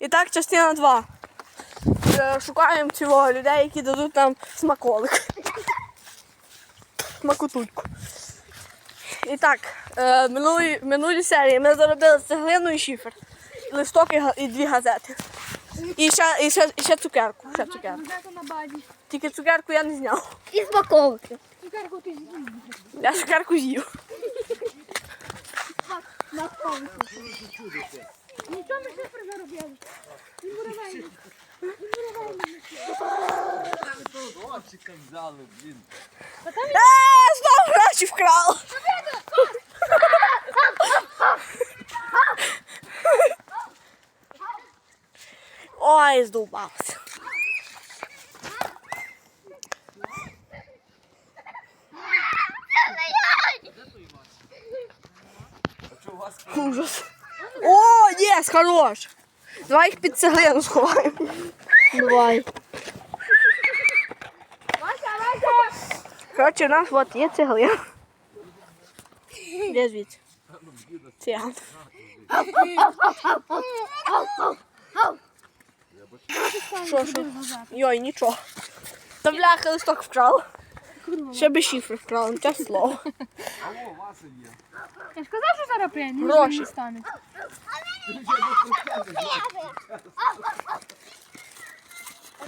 І так, частина 2. Шукаємо цього людей, які дадуть нам смаколик. Смакотульку. І так, е, минулі, минулі серії ми заробили цеглину і шифер. Листок і, і дві газети. І ще, і ще, і ще цукерку. Ще цукерку. Тільки цукерку я не зняв. І смаковики. Цукерку ти з'їв. Я цукерку з'їв. Нічого ми шифр заробляли. Він буде вельми. Хлопчика взяли, блін. Е, знову гроші вкрав. Ой, здовбався. А що у вас Ужас. О, єс, хорош. Давай їх під цеглину сховаємо. Давай. Коротше, у нас от є цеглина. Де звідси? Циган. Що, що? Йой, нічого. Та бляха листок вкрав. Ще би шифр вкрав, не те слово. Алло, Вася є. Я ж казав, що зараз прийде. Гроші. Не стане.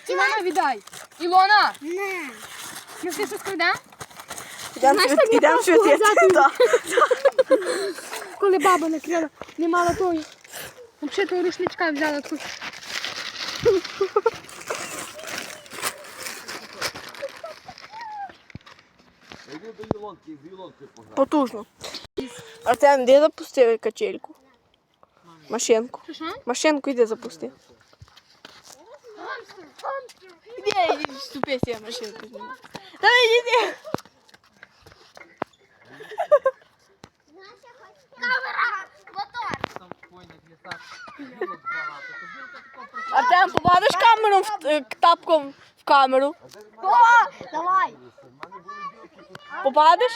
Ілона, віддай. Ілона! Ми всі щось крадемо? Ідемо. Да. Коли баба накрила, не мала тої. Взагалі того рушничка взяла тут. Йду до Ілонки, з Ілонки пограти. Потужно. Артем, де запустив качельку? Машинку. Машинку йди запусти. Іди, іди, ступи, я машинку зніму. Давай, іди. Там лісах такого про Артем, попадеш камеру в, е, тапком в камеру? Давай. Poupadas?